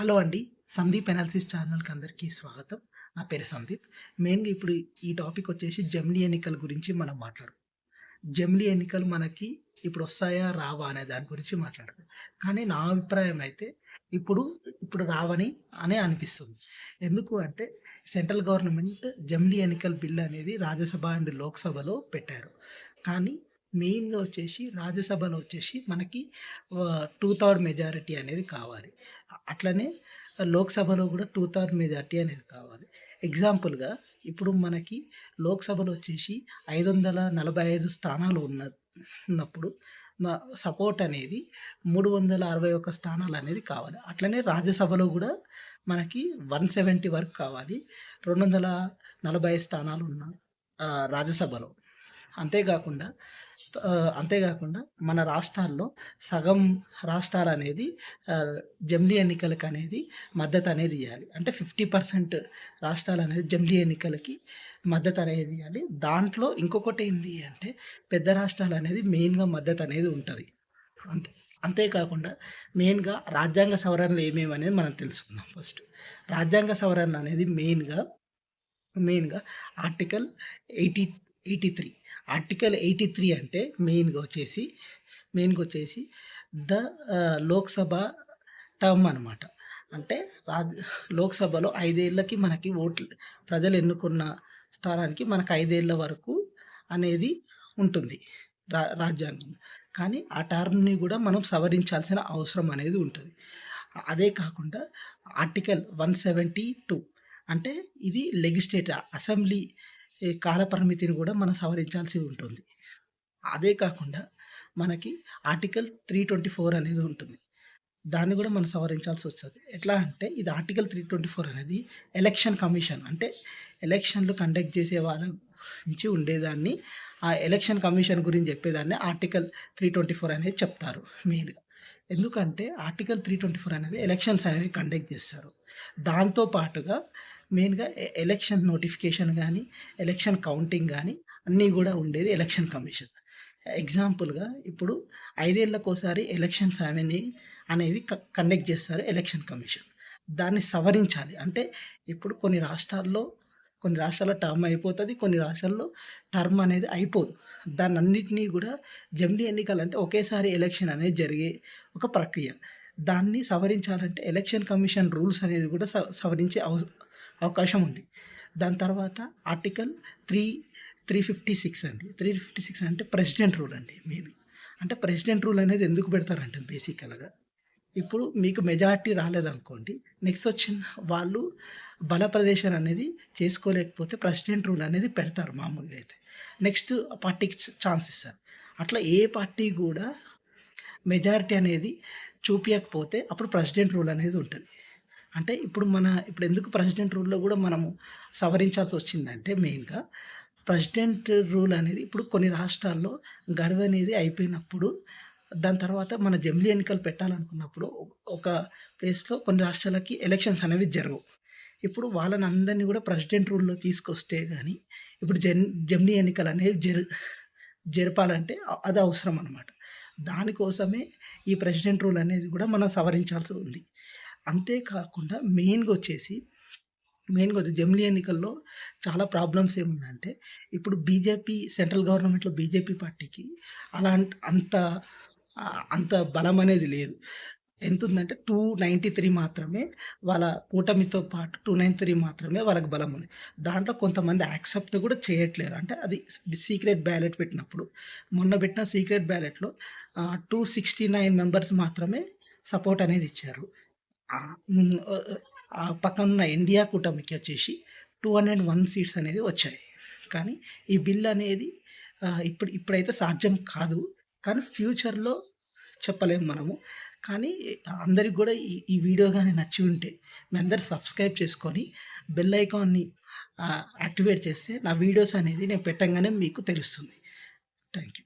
Hello అండి. Sandeep analysis ఛానల్కి అందరికీ స్వాగతం. నా పేరు సందీప్. మెయిన్గా ఇప్పుడు ఈ టాపిక్ వచ్చేసి జమిలీ ఎన్నికల గురించి మనం మాట్లాడు జమిలీ ఎన్నికలు మనకి ఇప్పుడు వస్తాయా రావా అనే దాని గురించి మాట్లాడదు కానీ నా అభిప్రాయం అయితే ఇప్పుడు ఇప్పుడు రావని అనే అనిపిస్తుంది. ఎందుకు అంటే సెంట్రల్ గవర్నమెంట్ జమిలీ ఎన్నికల బిల్ అనేది రాజ్యసభ అండ్ లోక్సభలో పెట్టారు. కానీ మెయిన్గా వచ్చేసి రాజ్యసభలో వచ్చేసి మనకి టూ థర్డ్ మెజారిటీ అనేది కావాలి. అట్లనే లోక్సభలో కూడా టూ థర్డ్ మెజారిటీ అనేది కావాలి. ఎగ్జాంపుల్గా ఇప్పుడు మనకి లోక్సభలో వచ్చేసి ఐదు వందల నలభై ఐదు స్థానాలు ఉన్న ఉన్నప్పుడు మా సపోర్ట్ అనేది మూడు వందల అరవై ఒక్క స్థానాలు అనేది కావాలి. అట్లనే రాజ్యసభలో కూడా మనకి వన్ సెవెంటీ వరకు కావాలి. రెండు వందల నలభై స్థానాలు ఉన్న రాజ్యసభలో. అంతేకాకుండా అంతేకాకుండా మన రాష్ట్రాల్లో సగం రాష్ట్రాలు అనేది జమ్లీ ఎన్నికలకు అనేది మద్దతు అనేది ఇవ్వాలి అంటే ఫిఫ్టీ పర్సెంట్ రాష్ట్రాలు అనేది జమ్లీ ఎన్నికలకి మద్దతు అనేది ఇవ్వాలి దాంట్లో ఇంకొకటి ఏంటి అంటే పెద్ద రాష్ట్రాలు అనేది మెయిన్గా మద్దతు అనేది ఉంటుంది. అంతే అంతేకాకుండా మెయిన్గా రాజ్యాంగ సవరణలు ఏమేమి అనేది మనం తెలుసుకుందాం ఫస్ట్. రాజ్యాంగ సవరణ అనేది మెయిన్గా మెయిన్గా article eighty eighty three article eighty three అంటే మెయిన్గా వచ్చేసి మెయిన్గా వచ్చేసి ద లోక్సభ టర్మ్ అనమాట అంటే రాజ్ లోక్సభలో ఐదేళ్ళకి మనకి ఓట్లు ప్రజలు ఎన్నుకున్న స్థానానికి మనకు ఐదేళ్ళ వరకు అనేది ఉంటుంది రా రాజ్యాంగం కానీ ఆ టర్మ్ని కూడా మనం సవరించాల్సిన అవసరం అనేది ఉంటుంది. అదే కాకుండా ఆర్టికల్ వన్ సెవెంటీ టూ అంటే ఇది లెజిస్లేటర్ అసెంబ్లీ ఈ కాలపరిమితిని కూడా మనం సవరించాల్సి ఉంటుంది. అదే కాకుండా మనకి ఆర్టికల్ త్రీ ట్వంటీ ఫోర్ అనేది ఉంటుంది. దాన్ని కూడా మనం సవరించాల్సి వస్తుంది. ఎట్లా అంటే ఇది ఆర్టికల్ త్రీ ట్వంటీ ఫోర్ అనేది ఎలక్షన్ కమిషన్ అంటే ఎలక్షన్లు కండక్ట్ చేసే వాళ్ళ నుంచి ఉండేదాన్ని ఆ ఎలక్షన్ కమిషన్ గురించి చెప్పేదాన్ని ఆర్టికల్ త్రీ ట్వంటీ ఫోర్ అనేది చెప్తారు మెయిన్గా. ఎందుకంటే ఆర్టికల్ త్రీ ట్వంటీ ఫోర్ అనేది ఎలక్షన్స్ అనేవి కండక్ట్ చేస్తారు. దాంతో పాటుగా మెయిన్గా ఎలక్షన్ నోటిఫికేషన్ కానీ ఎలక్షన్ కౌంటింగ్ కానీ అన్నీ కూడా ఉండేది ఎలక్షన్ కమిషన్. ఎగ్జాంపుల్గా ఇప్పుడు ఐదేళ్ళకోసారి ఎలక్షన్స్ అవన్నీ అనేవి కండక్ట్ చేస్తారు ఎలక్షన్ కమిషన్. దాన్ని సవరించాలి. అంటే ఇప్పుడు కొన్ని రాష్ట్రాల్లో కొన్ని రాష్ట్రాల్లో టర్మ్ అయిపోతుంది కొన్ని రాష్ట్రాల్లో టర్మ్ అనేది అయిపోదు. దాన్ని అన్నింటినీ కూడా జమిలీ ఎన్నికలు అంటే ఒకేసారి ఎలక్షన్ అనేది జరిగే ఒక ప్రక్రియ. దాన్ని సవరించాలంటే ఎలక్షన్ కమిషన్ రూల్స్ అనేది కూడా సవరించే అవ అవకాశం ఉంది. దాని తర్వాత article three three fifty six అండి. త్రీ ఫిఫ్టీ సిక్స్ అంటే ప్రెసిడెంట్ రూల్ అండి మెయిన్. అంటే ప్రెసిడెంట్ రూల్ అనేది ఎందుకు పెడతారంటే బేసికల్గా ఇప్పుడు మీకు మెజారిటీ రాలేదనుకోండి నెక్స్ట్ వచ్చిన వాళ్ళు బల ప్రదేశం అనేది చేసుకోలేకపోతే ప్రెసిడెంట్ రూల్ అనేది పెడతారు మామూలుగా అయితే. నెక్స్ట్ పార్టీకి ఛాన్స్ ఇస్తారు. అట్లా ఏ పార్టీ కూడా మెజారిటీ అనేది చూపించకపోతే అప్పుడు ప్రెసిడెంట్ రూల్ అనేది ఉంటుంది. అంటే ఇప్పుడు మన ఇప్పుడు ఎందుకు ప్రెసిడెంట్ రూల్లో కూడా మనము సవరించాల్సి వచ్చిందంటే మెయిన్గా ప్రెసిడెంట్ రూల్ అనేది ఇప్పుడు కొన్ని రాష్ట్రాల్లో గడువు అనేది అయిపోయినప్పుడు దాని తర్వాత మన జమిలీ ఎన్నికలు పెట్టాలనుకున్నప్పుడు ఒక ప్లేస్లో కొన్ని రాష్ట్రాలకి ఎలక్షన్స్ అనేవి జరగవు. ఇప్పుడు వాళ్ళని అందరినీ కూడా ప్రెసిడెంట్ రూల్లో తీసుకొస్తే కానీ ఇప్పుడు జన్ జమిలీ ఎన్నికలు అనేవి జరు జరపాలంటే అది అవసరం అనమాట దానికోసమే ఈ ప్రెసిడెంట్ రూల్ అనేది కూడా మనం సవరించాల్సి ఉంది. అంతేకాకుండా మెయిన్గా వచ్చేసి మెయిన్గా వచ్చి జమిలీ ఎన్నికల్లో చాలా ప్రాబ్లమ్స్ ఏముందంటే ఇప్పుడు బీజేపీ సెంట్రల్ గవర్నమెంట్లో బీజేపీ పార్టీకి అలా అంత అంత బలం అనేది లేదు. ఎంత ఉందంటే టూ నైంటీ త్రీ మాత్రమే వాళ్ళ కూటమితో పాటు టూ నైన్ త్రీ మాత్రమే వాళ్ళకి బలం ఉంది. దాంట్లో కొంతమంది యాక్సెప్ట్ కూడా చేయట్లేదు. అంటే అది సీక్రెట్ బ్యాలెట్ పెట్టినప్పుడు మొన్న పెట్టిన సీక్రెట్ బ్యాలెట్లో టూ సిక్స్టీ నైన్ మెంబర్స్ మాత్రమే సపోర్ట్ అనేది ఇచ్చారు. పక్కనున్న ఇండియా కూటమికి వచ్చేసి టూ హండ్రెడ్ వన్ సీట్స్ అనేది వచ్చాయి. కానీ ఈ బిల్ అనేది ఇప్పుడు ఇప్పుడైతే సాధ్యం కాదు. కానీ ఫ్యూచర్లో చెప్పలేము మనము. కానీ అందరికి కూడా ఈ ఈ వీడియో కానీ నచ్చి ఉంటే మీ అందరు సబ్స్క్రైబ్ చేసుకొని బెల్ ఐకాన్ని యాక్టివేట్ చేస్తే నా వీడియోస్ అనేది నేను పెట్టంగానే మీకు తెలుస్తుంది. Thank you